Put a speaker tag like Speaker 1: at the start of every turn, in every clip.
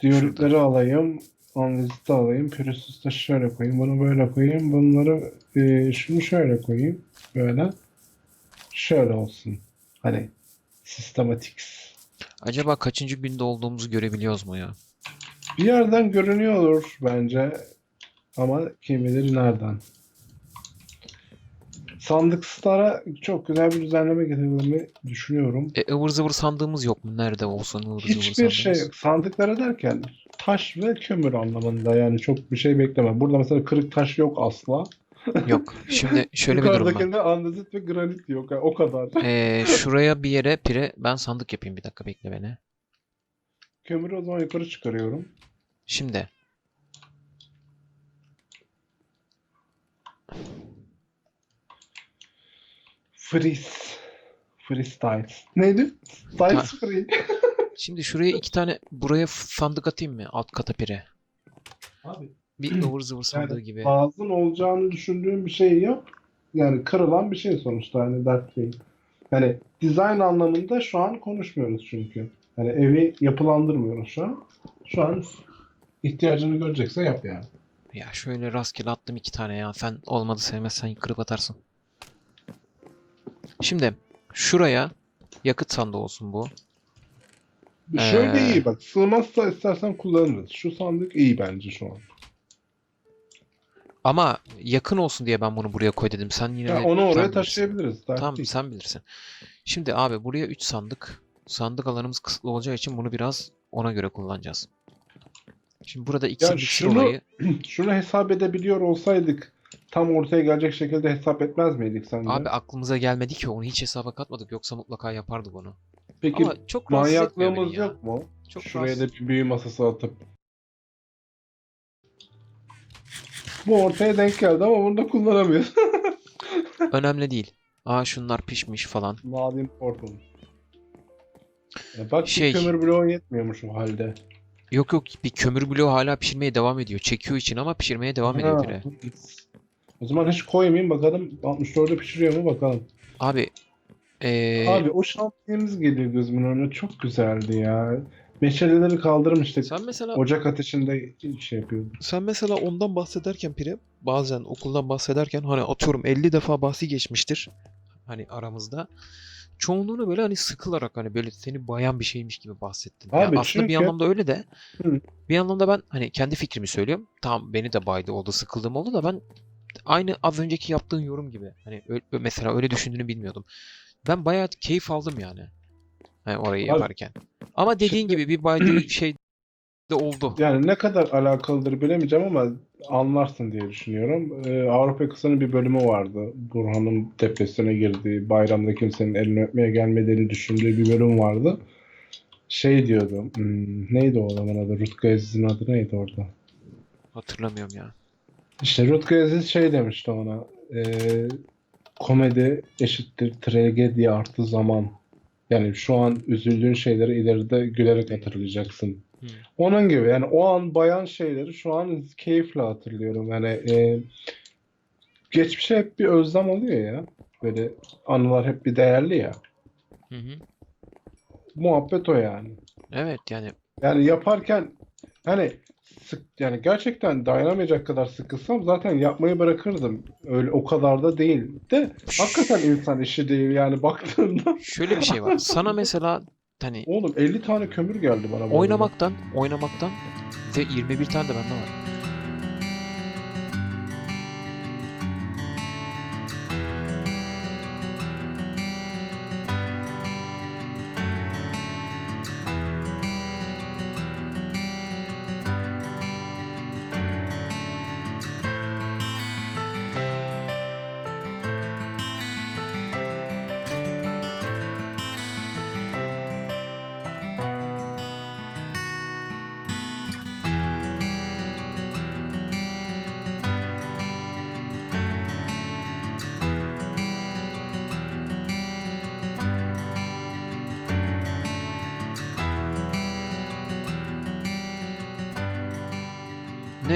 Speaker 1: Diyoritleri alayım. Analizite alayım. Pürüzsüzü de şöyle koyayım. Bunu böyle koyayım. Bunları e, şunu şöyle koyayım. Böyle. Şöyle olsun. Hani systematics.
Speaker 2: Acaba kaçıncı günde olduğumuzu görebiliyoruz mu ya?
Speaker 1: Bir yerden görünüyordur bence. Ama kim bilir nereden. Sandıkslara çok güzel bir düzenleme getirdiğimi düşünüyorum.
Speaker 2: E, ıvır zıvır sandığımız yok mu? Nerede olsun ıvır zıvır
Speaker 1: Hiçbir şey yok. Sandıklara derken taş ve kömür anlamında yani çok bir şey bekleme. Burada mesela kırık taş yok asla.
Speaker 2: Yok. Şimdi şöyle bir durum var.
Speaker 1: Andezit ve granit yok. Yani o kadar.
Speaker 2: Ee, şuraya bir yere pire ben sandık yapayım bir dakika bekle beni.
Speaker 1: Kömürü o zaman yukarı çıkarıyorum.
Speaker 2: Şimdi
Speaker 1: Freeze. Freestyle. Neydi? Style free.
Speaker 2: şimdi şuraya iki tane buraya sandık atayım mı? Alt kata pire.
Speaker 1: Abi
Speaker 2: Bir ıvır zıvır sandığı gibi.
Speaker 1: lazım olacağını düşündüğün bir şey yap. Yani kırılan bir şey sonuçta hani dert değil. Yani dizayn anlamında şu an konuşmuyoruz çünkü. Yani evi yapılandırmıyoruz şu an. Şu an ihtiyacını görecekse yap yani.
Speaker 2: Ya şöyle rastgele attım iki tane ya. Sen olmadı sevmezsen kırıp atarsın. Şimdi şuraya yakıt sandığı olsun bu.
Speaker 1: Şöyle
Speaker 2: Ee,
Speaker 1: iyi bak. Sığmazsa istersen kullanırız. Şu sandık iyi bence şu an.
Speaker 2: Ama yakın olsun diye ben bunu buraya koy dedim. Sen yine
Speaker 1: Ya
Speaker 2: de
Speaker 1: onu oraya taşıyabiliriz. Dert
Speaker 2: Tamam
Speaker 1: değil.
Speaker 2: sen bilirsin. Şimdi abi buraya 3 sandık. Sandık alanımız kısıtlı olacağı için bunu biraz ona göre kullanacağız. Şimdi burada iksir
Speaker 1: Ya
Speaker 2: miksir
Speaker 1: şunu-
Speaker 2: olayı
Speaker 1: Şunu hesap edebiliyor olsaydık tam ortaya gelecek şekilde hesap etmez miydik sence?
Speaker 2: abi aklımıza gelmedi ki onu hiç hesaba katmadık yoksa mutlaka yapardık onu.
Speaker 1: Peki
Speaker 2: Ama çok
Speaker 1: manyaklığımız
Speaker 2: ya.
Speaker 1: yok mu?
Speaker 2: Çok
Speaker 1: Şuraya da
Speaker 2: rahatsız-
Speaker 1: bir büyü masası atıp. Bu ortaya denk geldi ama bunu da kullanamıyoruz.
Speaker 2: Önemli değil. Aa şunlar pişmiş falan.
Speaker 1: Madem portal. Ya bak
Speaker 2: Şey-
Speaker 1: kömür bloğu yetmiyormuş o halde.
Speaker 2: Yok yok bir kömür bloğu hala pişirmeye devam ediyor. Çekiyor için ama pişirmeye devam ediyor
Speaker 1: Ha,
Speaker 2: pire.
Speaker 1: O zaman hiç koymayayım bakalım 64'e pişiriyor mu bakalım.
Speaker 2: Abi ee,
Speaker 1: Abi o şampiyonumuz geliyor gözümün önüne çok güzeldi ya. Meşaleleri kaldırmıştık.
Speaker 3: Sen mesela
Speaker 1: Ocak ateşinde şey yapıyorduk.
Speaker 3: sen mesela ondan bahsederken Pire bazen okuldan bahsederken hani atıyorum 50 defa bahsi geçmiştir.
Speaker 2: hani aramızda çoğunluğunu böyle hani sıkılarak hani böyle seni bayan bir şeymiş gibi bahsettin.
Speaker 1: Abi
Speaker 2: aslında bir
Speaker 1: çünkü-
Speaker 2: anlamda öyle de
Speaker 1: Hı.
Speaker 2: bir anlamda ben hani kendi fikrimi söylüyorum. Tamam beni de baydı oldu sıkıldığım oldu da ben aynı az önceki yaptığın yorum gibi. Hani mesela öyle düşündüğünü bilmiyordum. Ben bayağı keyif aldım yani. Hani orayı
Speaker 1: Abi,
Speaker 2: yaparken. Ama dediğin
Speaker 1: şimdi-
Speaker 2: gibi bir baydığı şey de oldu.
Speaker 1: Yani ne kadar alakalıdır bilemeyeceğim ama anlarsın diye düşünüyorum. Ee, Avrupa Yakası'nın bir bölümü vardı. Burhan'ın tepesine girdiği, bayramda kimsenin elini öpmeye gelmediğini düşündüğü bir bölüm vardı. Şey diyordu, hmm, neydi o adamın adı? Aziz'in adı neydi orada?
Speaker 2: Hatırlamıyorum ya.
Speaker 1: İşte Rutkay Aziz şey demişti ona, ee, komedi eşittir tragedi artı zaman. Yani şu an üzüldüğün şeyleri ileride gülerek hatırlayacaksın.
Speaker 2: Hı.
Speaker 1: Onun gibi yani o an bayan şeyleri şu an keyifle hatırlıyorum. Yani e, geçmişe hep bir özlem oluyor ya. Böyle anılar hep bir değerli ya.
Speaker 2: Hı hı.
Speaker 1: Muhabbet o yani.
Speaker 2: Evet yani
Speaker 1: Yani yaparken hani sık yani gerçekten dayanamayacak kadar sıkılsam zaten yapmayı bırakırdım. Öyle o kadar da değil. De hakikaten insan işi değil yani baktığında.
Speaker 2: şöyle bir şey var. Sana mesela hani
Speaker 1: Oğlum 50 tane kömür geldi bana bu
Speaker 2: oynamaktan oynamaktan ve 21 tane de bende var.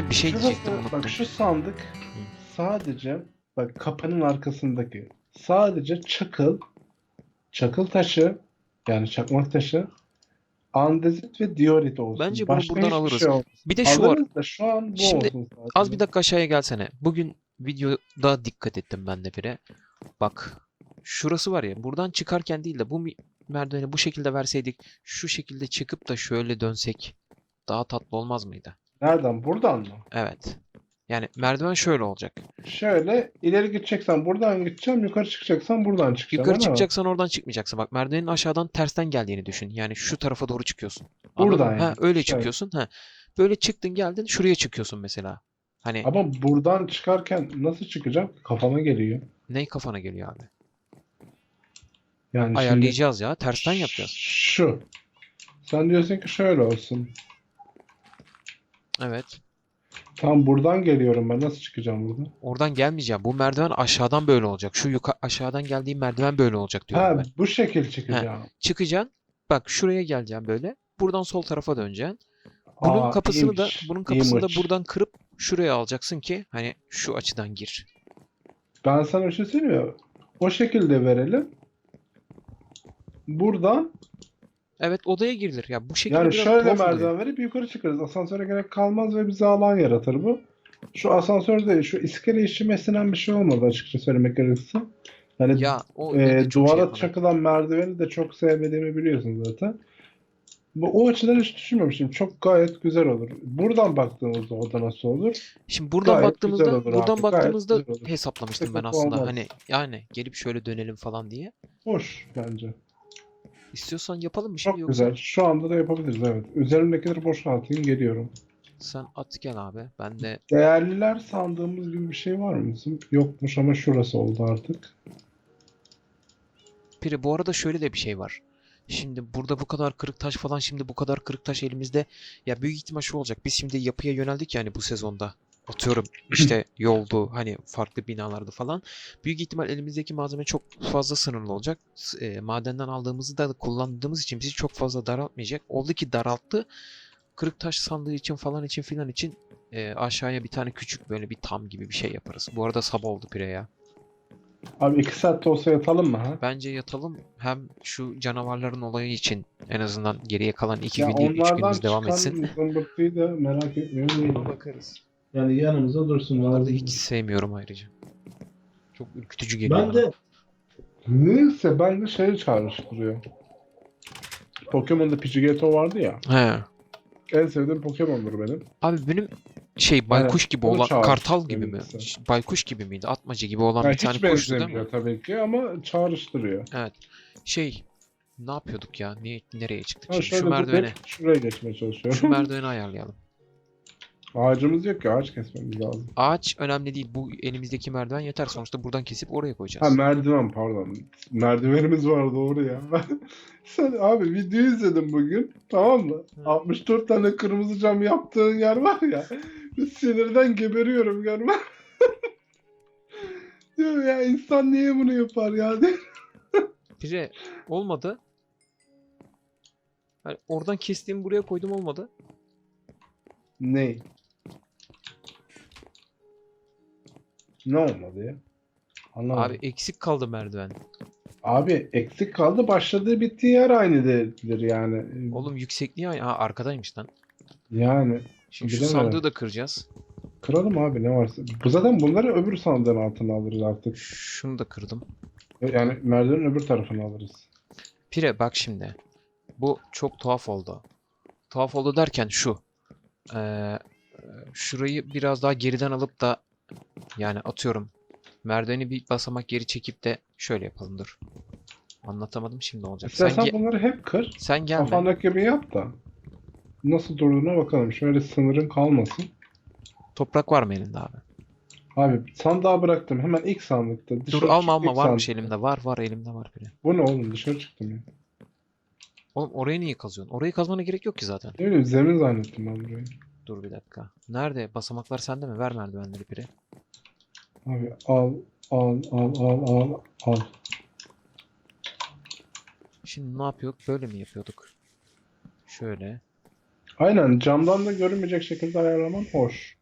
Speaker 2: Ne bir şey
Speaker 1: Şurası-
Speaker 2: diyecektim unuttum.
Speaker 1: Bak şu sandık sadece bak kapının arkasındaki sadece çakıl çakıl taşı yani çakmak taşı andezit ve diorit olsun.
Speaker 2: Bence bunu
Speaker 1: Başka
Speaker 2: buradan alırız.
Speaker 1: Şey.
Speaker 2: Bir de şu var.
Speaker 1: Alırız da şu an bu
Speaker 2: Şimdi
Speaker 1: olsun sadece.
Speaker 2: Az bir dakika aşağıya gelsene. Bugün videoda dikkat ettim ben de bire. Bak. Şurası var ya. Buradan çıkarken değil de bu merdiveni bu şekilde verseydik şu şekilde çıkıp da şöyle dönsek daha tatlı olmaz mıydı?
Speaker 1: Nereden? Buradan mı?
Speaker 2: Evet. Yani merdiven şöyle olacak.
Speaker 1: Şöyle ileri gideceksen buradan gideceğim, yukarı çıkacaksan buradan çıkacağım.
Speaker 2: Yukarı çıkacaksan oradan çıkmayacaksın. Bak merdivenin aşağıdan tersten geldiğini düşün. Yani şu tarafa doğru çıkıyorsun. Anladın
Speaker 1: Buradan
Speaker 2: mı? Ha,
Speaker 1: yani.
Speaker 2: öyle çıkıyorsun. Ha. Böyle çıktın geldin şuraya çıkıyorsun mesela. Hani
Speaker 1: Ama buradan çıkarken nasıl çıkacağım? Kafama geliyor.
Speaker 2: ney kafana geliyor abi?
Speaker 1: Yani
Speaker 2: Ayarlayacağız ya. Tersten yapacağız.
Speaker 1: Şu. Sen diyorsun ki şöyle olsun.
Speaker 2: Evet.
Speaker 1: Tam buradan geliyorum ben. Nasıl çıkacağım buradan?
Speaker 2: Oradan gelmeyeceğim. Bu merdiven aşağıdan böyle olacak. Şu yuka aşağıdan geldiğim merdiven böyle olacak diyorum
Speaker 1: Ha
Speaker 2: ben.
Speaker 1: bu şekil çıkacağım.
Speaker 2: Çıkacaksın. Bak şuraya geleceğim böyle. Buradan sol tarafa döneceksin. Bunun
Speaker 1: Aa,
Speaker 2: kapısını da
Speaker 1: iyiymiş,
Speaker 2: bunun kapısını da
Speaker 1: iyiymiş.
Speaker 2: buradan kırıp şuraya alacaksın ki hani şu açıdan gir.
Speaker 1: Ben sana bir şey söyleyeyim mi? O şekilde verelim. Buradan
Speaker 2: Evet odaya girilir. Ya bu şekilde
Speaker 1: yani
Speaker 2: biraz
Speaker 1: şöyle
Speaker 2: tuhaf oluyor.
Speaker 1: merdiven verip yukarı çıkarız. Asansöre gerek kalmaz ve bize alan yaratır bu. Şu asansör değil, şu iskele işime sinen bir şey olmadı açıkça söylemek gerekirse. Yani
Speaker 2: Ya o
Speaker 1: e,
Speaker 2: çok şey
Speaker 1: duvara çakılan merdiveni de çok sevmediğimi biliyorsun zaten. Bu, o açıdan hiç düşünmemiştim. Çok gayet güzel olur. Buradan baktığımızda oda nasıl olur?
Speaker 2: Şimdi buradan
Speaker 1: Gayet güzel
Speaker 2: baktığımızda
Speaker 1: olur
Speaker 2: buradan
Speaker 1: abi, gayet
Speaker 2: baktığımızda
Speaker 1: güzel olur.
Speaker 2: hesaplamıştım ben
Speaker 1: Sıkıntı
Speaker 2: aslında.
Speaker 1: olmaz.
Speaker 2: Hani yani gelip şöyle dönelim falan diye.
Speaker 1: Hoş bence.
Speaker 2: İstiyorsan yapalım mı şimdi
Speaker 1: Çok
Speaker 2: yoksa
Speaker 1: güzel. Şu anda da yapabiliriz evet. Üzerimdekileri boşaltayım geliyorum.
Speaker 2: sen at gel abi. Ben de
Speaker 1: Değerliler sandığımız gibi bir şey var mı bizim? Yokmuş ama şurası oldu artık.
Speaker 2: Piri bu arada şöyle de bir şey var. Şimdi burada bu kadar kırık taş falan şimdi bu kadar kırık taş elimizde ya büyük ihtimal şu olacak. Biz şimdi yapıya yöneldik yani bu sezonda. Atıyorum işte yoldu hani farklı binalarda falan. Büyük ihtimal elimizdeki malzeme çok fazla sınırlı olacak. E, madenden aldığımızı da kullandığımız için bizi çok fazla daraltmayacak. Oldu ki daralttı. Kırık taş sandığı için falan için filan için e, aşağıya bir tane küçük böyle bir tam gibi bir şey yaparız. Bu arada sabah oldu Pire ya.
Speaker 1: Abi iki saatte olsa yatalım mı ha?
Speaker 2: Bence yatalım hem şu canavarların olayı için en azından geriye kalan iki
Speaker 1: Ya
Speaker 2: gün üç
Speaker 1: onlardan
Speaker 2: günümüz devam
Speaker 1: çıkan
Speaker 2: etsin.
Speaker 1: zımbırtıyı da merak etmiyorum değil.
Speaker 3: Bakarız.
Speaker 1: Yani yanımıza dursun.
Speaker 2: Onları da hiç sevmiyorum ayrıca. Çok ürkütücü geliyor
Speaker 1: Ben
Speaker 2: bana.
Speaker 1: de neyse ben de şeyi çağrıştırıyor. Pokemon'da Pidgeotto vardı ya.
Speaker 2: He.
Speaker 1: En sevdiğim Pokemon'dur benim.
Speaker 2: Abi benim şey baykuş gibi
Speaker 1: onu
Speaker 2: olan kartal gibi mi?
Speaker 1: mesela.
Speaker 2: Baykuş gibi miydi? Atmaca gibi olan
Speaker 1: Yani
Speaker 2: bir tane kuştu değil mi?
Speaker 1: tabii ki ama çağrıştırıyor.
Speaker 2: Evet. Şey ne yapıyorduk ya? Niye, nereye çıktık
Speaker 1: Ha,
Speaker 2: şimdi? Şu merdivene.
Speaker 1: şuraya geçmeye
Speaker 2: Şu
Speaker 1: çalışıyorum.
Speaker 2: merdiveni ayarlayalım.
Speaker 1: Ağacımız yok ki ağaç kesmemiz lazım.
Speaker 2: Ağaç önemli değil. Bu elimizdeki merdiven yeter. Sonuçta buradan kesip oraya
Speaker 1: Ha
Speaker 2: koyacağız.
Speaker 1: merdiven pardon. Merdivenimiz var doğru ya. Sen abi video izledim bugün tamam mı?
Speaker 2: Hı.
Speaker 1: 64 tane kırmızı cam yaptığın yer var ya. Sinirden geberiyorum görme. Diyorum ya insan niye bunu yapar ya?
Speaker 2: Pire olmadı. Hani oradan kestiğimi buraya koydum olmadı.
Speaker 1: ne? Ne olmadı ya? Anlamadım.
Speaker 2: Abi eksik kaldı merdiven.
Speaker 1: Abi eksik kaldı. Başladığı bittiği yer aynı değildir yani.
Speaker 2: Oğlum yüksekliği aynı. Ha arkadaymış lan.
Speaker 1: Yani
Speaker 2: Şimdi şu sandığı da kıracağız.
Speaker 1: kıralım abi ne varsa. Bu zaten bunları öbür sandığın altına alırız artık.
Speaker 2: Şunu da kırdım.
Speaker 1: Yani merdivenin öbür tarafını alırız.
Speaker 2: Pire bak şimdi. Bu çok tuhaf oldu. Tuhaf oldu derken şu. Ee, şurayı biraz daha geriden alıp da yani atıyorum merdiveni bir basamak geri çekip de şöyle yapalım dur. Anlatamadım şimdi olacak. Sen,
Speaker 1: İstersen
Speaker 2: ge-
Speaker 1: bunları hep kır.
Speaker 2: sen gelme.
Speaker 1: Kafandaki gibi yap da. Nasıl durduğuna bakalım. Şöyle sınırın kalmasın.
Speaker 2: Toprak var mı elinde abi?
Speaker 1: Abi sandığa bıraktım. Hemen ilk sandıkta.
Speaker 2: Dur
Speaker 1: Dışarı
Speaker 2: alma
Speaker 1: çık
Speaker 2: alma
Speaker 1: ilk
Speaker 2: varmış
Speaker 1: sandıkta.
Speaker 2: elimde. Var var elimde var biri.
Speaker 1: Bu ne oğlum? Dışarı çıktım ya.
Speaker 2: Oğlum orayı niye kazıyorsun? Orayı kazmana gerek yok ki zaten.
Speaker 1: Ne bileyim zemin zannettim ben burayı.
Speaker 2: Dur bir dakika. Nerede? Basamaklar sende mi? Ver merdivenleri biri.
Speaker 1: Abi al al al al al al.
Speaker 2: Şimdi ne yapıyorduk? Böyle mi yapıyorduk? Şöyle.
Speaker 1: Aynen camdan da görünmeyecek şekilde ayarlaman hoş.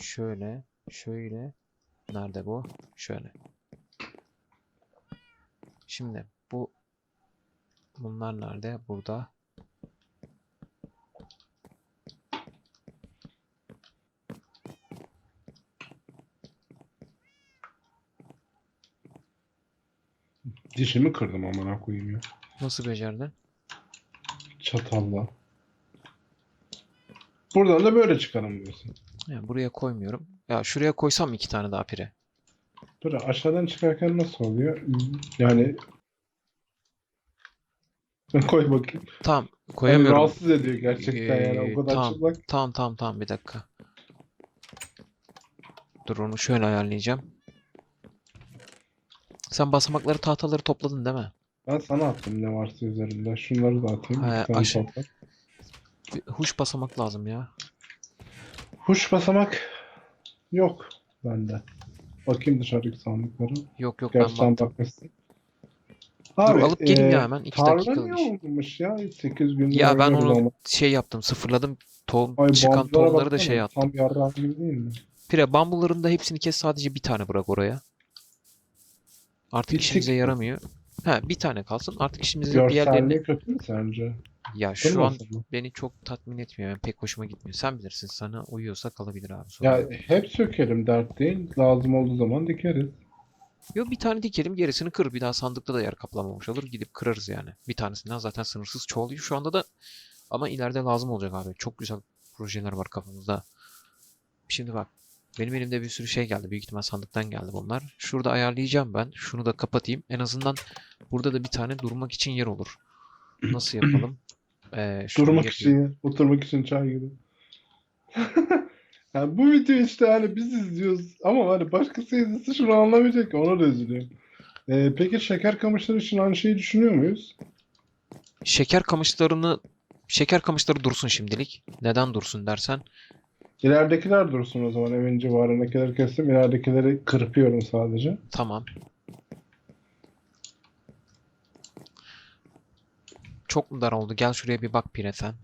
Speaker 2: Şöyle. Şöyle. Nerede bu? Şöyle. Şimdi bu Bunlar nerede? Burada.
Speaker 1: Dişimi kırdım amına koyayım ya.
Speaker 2: Nasıl becerdin?
Speaker 1: Çatalla. Buradan da böyle çıkarım diyorsun.
Speaker 2: Yani buraya koymuyorum. Ya şuraya koysam iki tane daha pire.
Speaker 1: Dur aşağıdan çıkarken nasıl oluyor? Yani koy bakayım.
Speaker 2: Tamam
Speaker 1: Hani
Speaker 2: koyamıyorum.
Speaker 1: rahatsız ediyor gerçekten yani
Speaker 2: Ee,
Speaker 1: o kadar
Speaker 2: tamam.
Speaker 1: çıplak.
Speaker 2: Tamam tamam tamam bir dakika. Dur onu şöyle ayarlayacağım. Sen basamakları tahtaları topladın değil mi?
Speaker 1: Ben sana attım ne varsa üzerinde. Şunları da atayım.
Speaker 2: He,
Speaker 1: topla.
Speaker 2: Bir huş basamak lazım ya.
Speaker 1: Huş basamak yok bende. Bakayım dışarıdaki sandıklara.
Speaker 2: Yok yok ben
Speaker 1: Gerçi sen
Speaker 2: baktım.
Speaker 1: bakmışsın.
Speaker 2: Dur alıp geleyim
Speaker 1: e,
Speaker 2: ya hemen. İki
Speaker 1: tarla
Speaker 2: dakika
Speaker 1: niye
Speaker 2: olmuş.
Speaker 1: ya? 8 gün
Speaker 2: Ya ben onu şey yaptım sıfırladım. Tohum,
Speaker 1: Ay
Speaker 2: çıkan tohumları da şey yaptım.
Speaker 1: Tam yarrağı gibi değil mi?
Speaker 2: Pire bambuların da hepsini kes sadece bir tane bırak oraya. Artık
Speaker 1: Bir
Speaker 2: işimize yaramıyor. Ha bir tane kalsın. Artık işimize diğerlerini...
Speaker 1: Görselliği kötü mü sence?
Speaker 2: Ya şu an
Speaker 1: Kırmasın mı?
Speaker 2: beni çok tatmin etmiyor. Yani pek hoşuma gitmiyor. Sen bilirsin. Sana uyuyorsa kalabilir abi. Sorun
Speaker 1: Ya hep sökelim dert değil. Lazım olduğu zaman dikeriz.
Speaker 2: Yok bir tane dikelim gerisini kır. Bir daha sandıkta da yer kaplamamış olur. Gidip kırarız yani. Bir tanesinden zaten sınırsız çoğalıyor şu anda da. Ama ileride lazım olacak abi. Çok güzel projeler var kafamızda. Şimdi bak. Benim elimde bir sürü şey geldi. Büyük ihtimal sandıktan geldi bunlar. Şurada ayarlayacağım ben. Şunu da kapatayım. En azından burada da bir tane durmak için yer olur. Nasıl yapalım? Ee,
Speaker 1: Durmak için, oturmak için çay gibi. Yani bu video işte hani biz izliyoruz ama hani başkası izlese şunu anlamayacak ona da üzülüyorum. Ee, peki şeker kamışları için aynı şeyi düşünüyor muyuz?
Speaker 2: Şeker kamışlarını şeker kamışları dursun şimdilik. Neden dursun dersen
Speaker 1: İleridekiler dursun o zaman evin civarındakileri kestim. İleridekileri kırpıyorum sadece.
Speaker 2: tamam. Çok mu dar oldu? Gel şuraya bir bak Pire sen.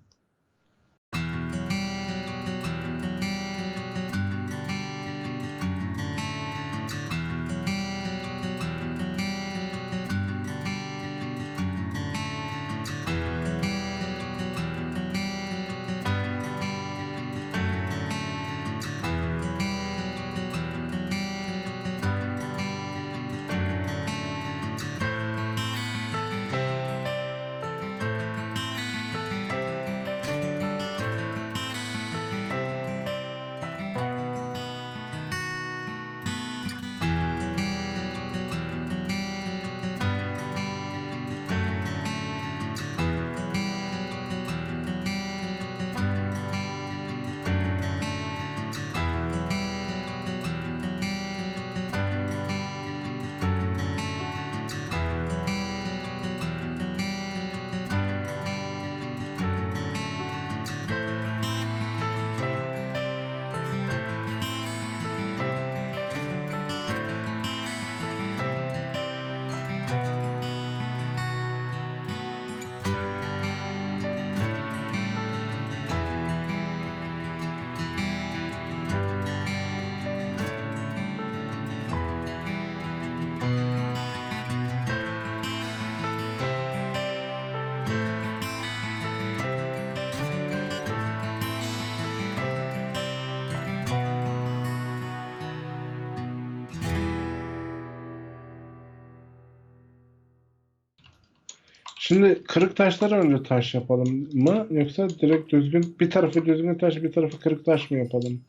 Speaker 1: Şimdi kırık taşları önce taş yapalım mı yoksa direkt düzgün bir tarafı düzgün taş bir tarafı kırık taş mı yapalım?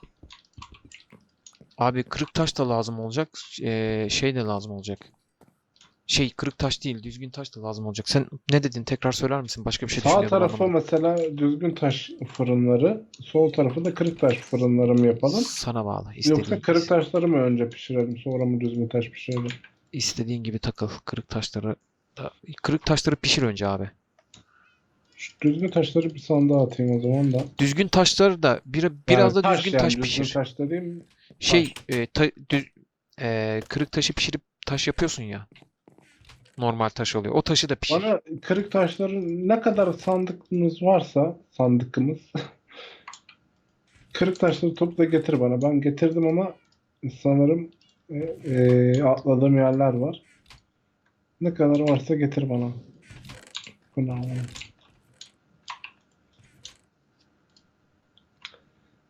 Speaker 2: Abi kırık taş da lazım olacak. Ee, şey de lazım olacak. Şey kırık taş değil, düzgün taş da lazım olacak. Sen ne dedin? Tekrar söyler misin? Başka bir şey
Speaker 1: Sağ
Speaker 2: düşünüyordum
Speaker 1: tarafı
Speaker 2: anlamadım.
Speaker 1: mesela düzgün taş fırınları, sol tarafı da kırık taş fırınları mı yapalım?
Speaker 2: Sana bağlı.
Speaker 1: Yoksa kırık taşları mı önce pişirelim sonra mı düzgün taş pişirelim?
Speaker 2: istediğin gibi takıl. Kırık taşları kırık taşları pişir önce abi.
Speaker 1: Şu düzgün taşları bir sandığa atayım o zaman da.
Speaker 2: Düzgün taşları da bir, biraz da düzgün taş
Speaker 1: düzgün
Speaker 2: pişir.
Speaker 1: taş dediğim
Speaker 2: Şey, e, ta- düz- e, kırık taşı pişirip taş yapıyorsun ya. Normal taş oluyor. O taşı da pişir.
Speaker 1: bana kırık taşların ne kadar sandıkımız varsa sandıkımız kırık taşları topla getir bana. Ben getirdim ama sanırım e, e, atladığım yerler var. Ne kadar varsa getir bana. Bravo.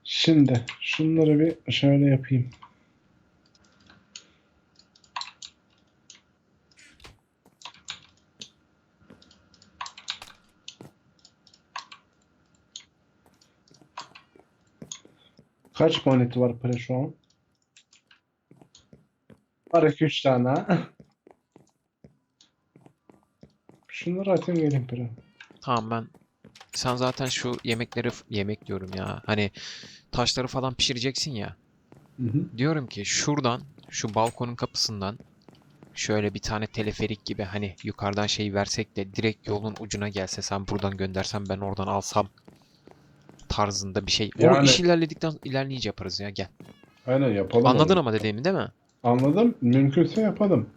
Speaker 1: Şimdi şunları bir şöyle yapayım. Kaç moneti var para şu an? Var 2-3 tane ha. Şunları atayım gelin pire.
Speaker 2: Tamam ben sen zaten şu yemekleri yemek diyorum ya. Hani taşları falan pişireceksin ya.
Speaker 1: Hı hı.
Speaker 2: Diyorum ki şuradan şu balkonun kapısından şöyle bir tane teleferik gibi hani yukarıdan şey versek de direkt yolun ucuna gelse sen buradan göndersen ben oradan alsam tarzında bir şey. O
Speaker 1: Yani-
Speaker 2: iş ilerledikten ilerleyince yaparız ya gel.
Speaker 1: Aynen yapalım
Speaker 2: Anladın
Speaker 1: onu.
Speaker 2: ama dediğimi değil mi?
Speaker 1: Anladım. Mümkünse yapalım.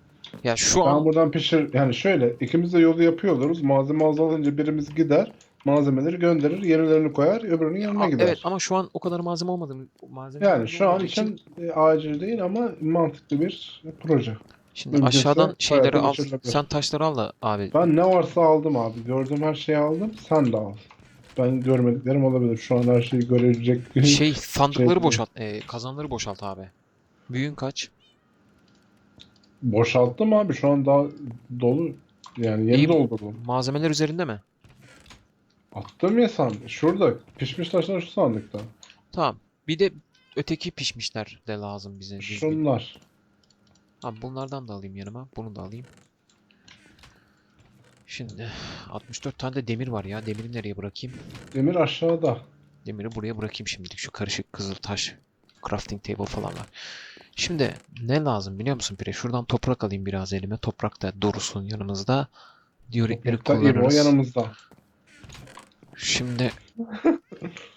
Speaker 2: Ya şu
Speaker 1: Ben
Speaker 2: an
Speaker 1: buradan pişir yani şöyle ikimiz de yolu yapıyor oluruz. Malzeme azalınca birimiz gider. Malzemeleri gönderir, yenilerini koyar, öbürünün yanına
Speaker 2: Aa,
Speaker 1: gider.
Speaker 2: evet ama şu an o kadar malzeme olmadı malzeme
Speaker 1: Yani şu an için e, acil değil ama mantıklı bir proje.
Speaker 2: şimdi
Speaker 1: mümkünse
Speaker 2: aşağıdan şeyleri al. Sen taşları al da abi.
Speaker 1: Ben ne varsa aldım abi. Gördüğüm her şeyi aldım. Sen de al. Ben görmediklerim olabilir. Şu an her şeyi görebilecek
Speaker 2: Şey sandıkları
Speaker 1: Şey-
Speaker 2: boşalt. e, kazanları boşalt abi. Büyün kaç?
Speaker 1: Boşalttım abi. Şu an daha dolu. Yani yeni
Speaker 2: İyi.
Speaker 1: doldurdum.
Speaker 2: Malzemeler üzerinde mi?
Speaker 1: Attım ya sandık. Şurada. Pişmiş taşlar şu sandıkta.
Speaker 2: Tamam. Bir de öteki pişmişler de lazım bize. düzgün.
Speaker 1: Şunlar.
Speaker 2: Abi bunlardan da alayım yanıma. Bunu da alayım. Şimdi 64 tane de demir var ya. Demiri nereye bırakayım?
Speaker 1: Demir aşağıda.
Speaker 2: Demiri buraya bırakayım şimdilik. Şu karışık kızıl taş crafting table falan var. Şimdi ne lazım biliyor musun Pire? Şuradan toprak alayım biraz elime. Toprak da doğrusun yanımızda. Dioritleri
Speaker 1: Toprakta İbo
Speaker 2: kullanırız.
Speaker 1: yanımızda.
Speaker 2: Şimdi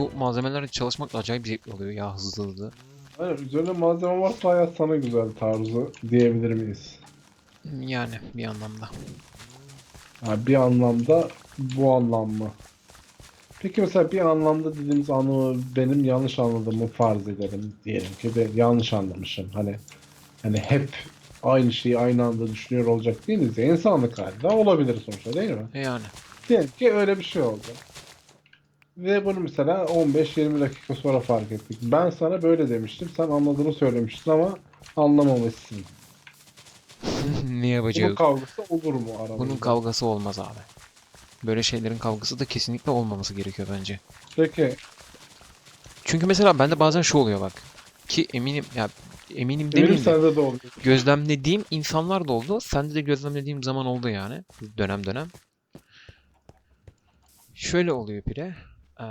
Speaker 2: bu malzemelerle çalışmak da acayip zevkli oluyor ya hızlı hızlı.
Speaker 1: Aynen, üzerine malzeme varsa hayat sana güzel tarzı diyebilir miyiz?
Speaker 2: Yani bir anlamda.
Speaker 1: Ha, bir anlamda bu anlam mı? Peki mesela bir anlamda dediğimiz anlamı benim yanlış anladığımı farz edelim diyelim ki ben yanlış anlamışım. Hani hani hep aynı şeyi aynı anda düşünüyor olacak değiliz ya. İnsanlık halinde olabilir sonuçta değil mi?
Speaker 2: Yani.
Speaker 1: Diyelim ki öyle bir şey oldu. Ve bunu mesela 15-20 dakika sonra fark ettik. Ben sana böyle demiştim. Sen anladığını söylemiştin ama anlamamışsın.
Speaker 2: ne
Speaker 1: Bunun
Speaker 2: yapacağız?
Speaker 1: kavgası olur mu aramızda?
Speaker 2: Bunun kavgası olmaz abi. Böyle şeylerin kavgası da kesinlikle olmaması gerekiyor bence.
Speaker 1: Peki
Speaker 2: Çünkü mesela bende bazen şu oluyor bak. Ki eminim ya eminim
Speaker 1: eminim
Speaker 2: demeyeyim de
Speaker 1: sende de oluyor.
Speaker 2: gözlemlediğim insanlar da oldu. Sende de gözlemlediğim zaman oldu yani. Dönem dönem. Şöyle oluyor pire. Ee,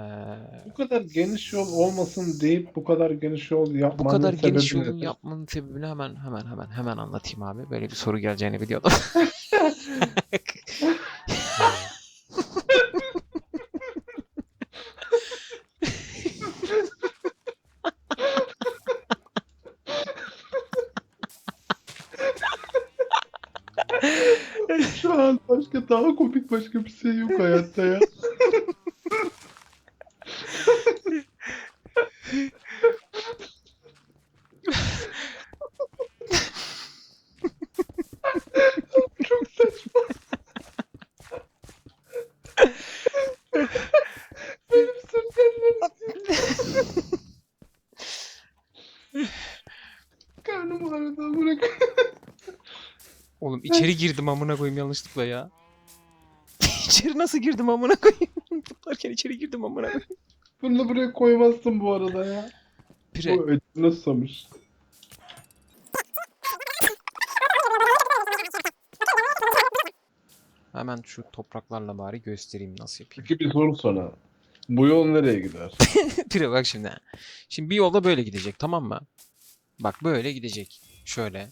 Speaker 1: Bu kadar geniş yol olmasın deyip bu kadar geniş yol
Speaker 2: bu
Speaker 1: yapmanın
Speaker 2: kadar geniş
Speaker 1: sebebi
Speaker 2: yolun
Speaker 1: nedir?
Speaker 2: yapmanın sebebini hemen hemen hemen hemen anlatayım abi. Böyle bir soru geleceğini biliyordum.
Speaker 1: Şu an başka daha komik başka bir şey yok hayatta ya.
Speaker 2: Oğlum içeri girdim amına koyayım yanlışlıkla ya. içeri nasıl girdim amına koyayım? Tutlarken içeri girdim amına koyayım.
Speaker 1: Bunu buraya koymazsın bu arada ya.
Speaker 2: Pire
Speaker 1: Bu ödünü susamış.
Speaker 2: hemen şu topraklarla bari göstereyim nasıl yapayım.
Speaker 1: Peki bir soru sonra. Bu yol nereye gider?
Speaker 2: Pire bak şimdi. Şimdi bir yolda böyle gidecek tamam mı? Bak böyle gidecek. Şöyle.